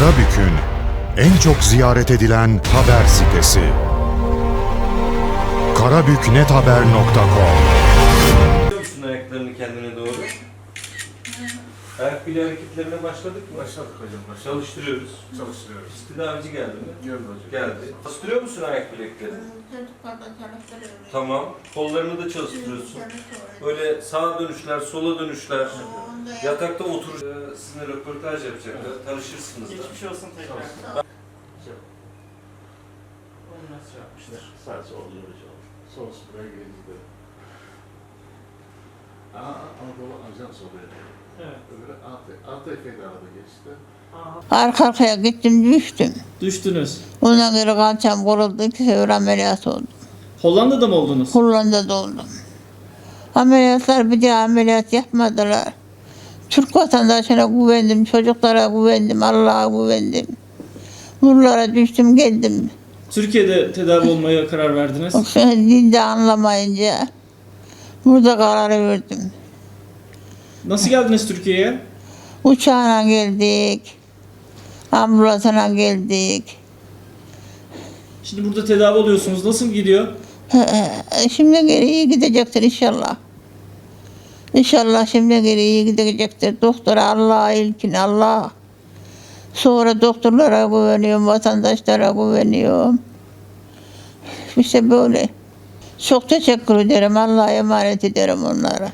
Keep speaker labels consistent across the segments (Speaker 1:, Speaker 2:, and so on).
Speaker 1: Karabük'ün en çok ziyaret edilen haber sitesi. karabüknethaber.com
Speaker 2: musun ayaklarını kendine doğru? Ayak bile hareketlerine başladık mı?
Speaker 3: Başladık hocam başladık.
Speaker 2: Çalıştırıyoruz.
Speaker 3: Çalıştırıyoruz.
Speaker 2: Tedavici geldi mi?
Speaker 3: Geldi hocam.
Speaker 2: Geldi. Çalıştırıyor musun ayak bileklerini?
Speaker 4: Çocuklarda çalıştırıyorum.
Speaker 2: Tamam. Kollarını da çalıştırıyorsun. Böyle sağa dönüşler, sola dönüşler. Yatakta otur. Ee, Sizinle röportaj yapacaklar. Tanışırsınız da.
Speaker 5: Geçmiş olsun tekrar. Onu nasıl yapmışlar?
Speaker 3: Sadece oluyor hocam. Sonrası buraya gelince Aa, Anadolu Ajans oluyor.
Speaker 5: Evet.
Speaker 3: Öbürü AT, ATF'de arada geçti.
Speaker 4: Arka arkaya gittim düştüm.
Speaker 5: Düştünüz.
Speaker 4: Ondan sonra kalçam kırıldı. İki sefer ameliyat oldum.
Speaker 5: Hollanda'da mı oldunuz?
Speaker 4: Hollanda'da oldum. Ameliyatlar bir daha ameliyat yapmadılar. Türk vatandaşına güvendim, çocuklara güvendim, Allah'a güvendim. Nurlara düştüm geldim.
Speaker 5: Türkiye'de tedavi olmaya karar verdiniz.
Speaker 4: Dinde anlamayınca burada karar verdim.
Speaker 5: Nasıl geldiniz Türkiye'ye?
Speaker 4: Uçağına geldik. Ambulansına geldik.
Speaker 5: Şimdi burada tedavi oluyorsunuz. Nasıl gidiyor?
Speaker 4: Şimdi geri iyi gidecektir inşallah. İnşallah şimdi geri iyi gidecektir. Doktora Allah'a ilkin Allah. Sonra doktorlara güveniyorum, vatandaşlara güveniyorum. İşte böyle. Çok teşekkür ederim. Allah'a emanet ederim onlara.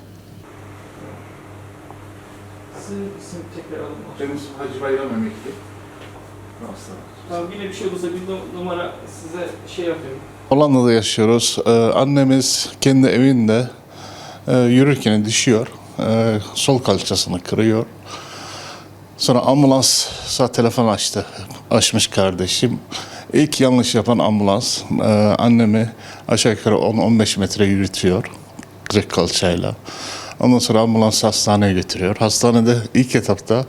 Speaker 5: Sizin isim tekrar alın.
Speaker 3: Benim ismim Hacı Bayram Emekli. Hasta.
Speaker 5: Tamam yine bir şey olursa bir nu- numara size şey yapıyorum.
Speaker 6: Hollanda'da yaşıyoruz. Ee, annemiz kendi evinde e, yürürken düşüyor. Ee, sol kalçasını kırıyor. Sonra ambulansa telefon açtı. Açmış kardeşim. İlk yanlış yapan ambulans e, annemi aşağı yukarı 10-15 metre yürütüyor. Kırık kalçayla. Ondan sonra ambulans hastaneye götürüyor. Hastanede ilk etapta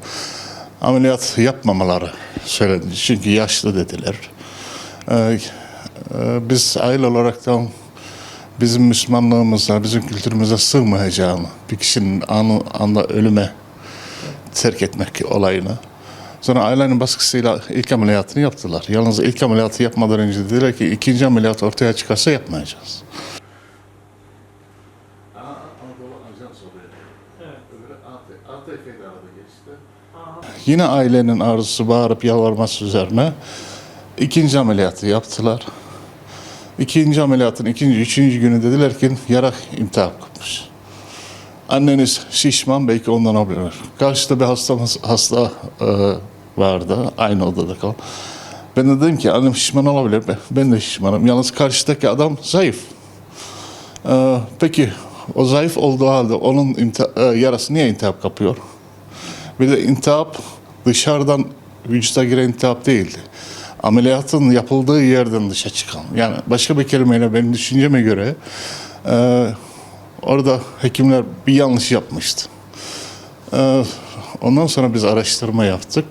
Speaker 6: ameliyat yapmamaları söyledi. Çünkü yaşlı dediler. Ee, ee, biz aile olaraktan bizim Müslümanlığımıza, bizim kültürümüze sığmayacağını, bir kişinin anı, anda ölüme terk etmek olayını. Sonra ailenin baskısıyla ilk ameliyatını yaptılar. Yalnız ilk ameliyatı yapmadan önce dediler ki ikinci ameliyat ortaya çıkarsa yapmayacağız. Yine ailenin arzusu bağırıp yalvarması üzerine ikinci ameliyatı yaptılar. İkinci ameliyatın ikinci, üçüncü günü dediler ki yara iltihap kapmış. Anneniz şişman belki ondan olabilir. Karşıda bir hastamız, hasta e, vardı aynı odada kal. Ben de dedim ki annem şişman olabilir. Ben, de şişmanım. Yalnız karşıdaki adam zayıf. E, peki o zayıf olduğu halde onun e, yarası niye iltihap kapıyor? Bir de intihap dışarıdan vücuda giren intihap değildi. Ameliyatın yapıldığı yerden dışa çıkan. Yani başka bir kelimeyle benim düşünceme göre e, orada hekimler bir yanlış yapmıştı. E, ondan sonra biz araştırma yaptık.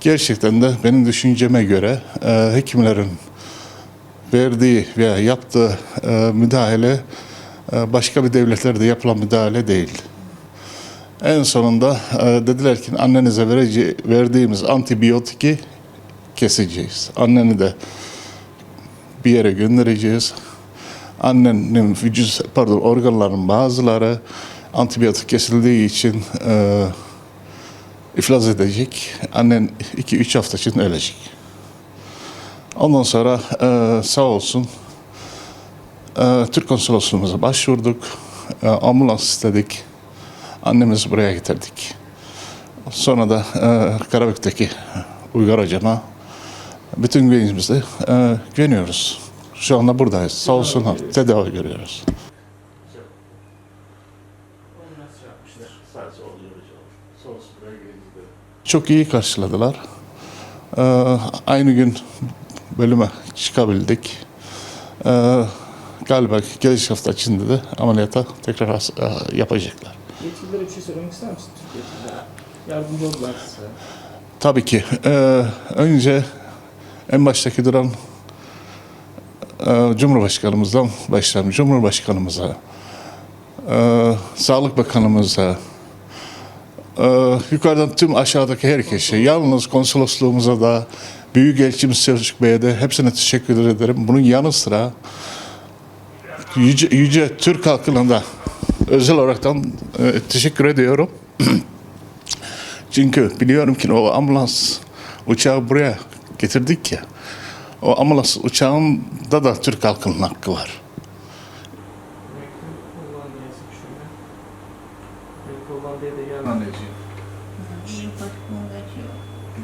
Speaker 6: Gerçekten de benim düşünceme göre e, hekimlerin verdiği veya yaptığı e, müdahale e, başka bir devletlerde yapılan müdahale değil. En sonunda e, dediler ki annenize verece, verdiğimiz antibiyotiki keseceğiz. Anneni de bir yere göndereceğiz. Annenin vücut, pardon organların bazıları antibiyotik kesildiği için e, iflas edecek. Annen 2-3 hafta için ölecek. Ondan sonra e, sağ olsun e, Türk konsolosluğumuza başvurduk. E, ambulans istedik. Annemizi buraya getirdik. Sonra da e, Karabük'teki Uygar hocama bütün güvenimizi e, güveniyoruz. Şu anda buradayız. Sağ olsun tedavi görüyoruz. Çok iyi karşıladılar. E, aynı gün bölüme çıkabildik. E, galiba gelecek hafta içinde de ameliyata tekrar e, yapacaklar.
Speaker 5: Yetkililere bir şey söylemek ister misin Türk yetkililere? Yardımcı oldular size.
Speaker 6: Tabii ki. Ee, önce en baştaki duran Cumhurbaşkanımızdan başlayalım. Cumhurbaşkanımıza, e, Sağlık Bakanımıza, Ee, yukarıdan tüm aşağıdaki herkese, yalnız konsolosluğumuza da, Büyükelçimiz Selçuk Bey'e de hepsine teşekkür ederim. Bunun yanı sıra Yüce, Yüce Türk halkına da özel olaraktan e, teşekkür ediyorum. Çünkü biliyorum ki o ambulans uçağı buraya getirdik ya. O ambulans uçağında da Türk halkının hakkı var.
Speaker 5: Hollanda'ya da geldi.
Speaker 6: Anneciğim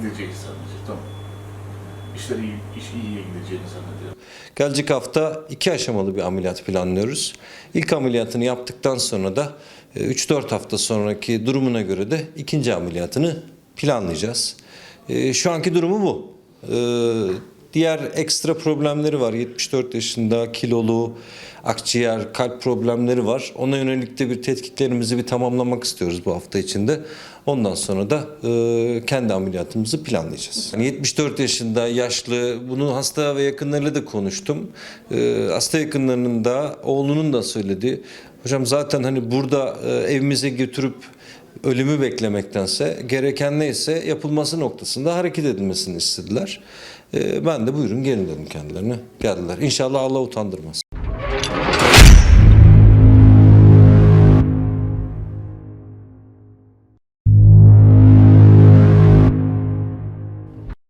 Speaker 6: gideceğiz sadece tamam. İşler iyi, iş iyiye gideceğini zannediyorum.
Speaker 2: Gelecek hafta iki aşamalı bir ameliyat planlıyoruz. İlk ameliyatını yaptıktan sonra da e, 3-4 hafta sonraki durumuna göre de ikinci ameliyatını planlayacağız. E, Şu anki durumu bu. Diğer ekstra problemleri var. 74 yaşında kilolu, akciğer, kalp problemleri var. Ona yönelik de bir tetkiklerimizi bir tamamlamak istiyoruz bu hafta içinde. Ondan sonra da e, kendi ameliyatımızı planlayacağız. Yani 74 yaşında yaşlı, bunu hasta ve yakınlarıyla da konuştum. E, hasta yakınlarının da oğlunun da söyledi. Hocam zaten hani burada e, evimize götürüp ölümü beklemektense gereken neyse yapılması noktasında hareket edilmesini istediler. E, ben de buyurun gelin dedim kendilerine. Geldiler. İnşallah Allah utandırmaz.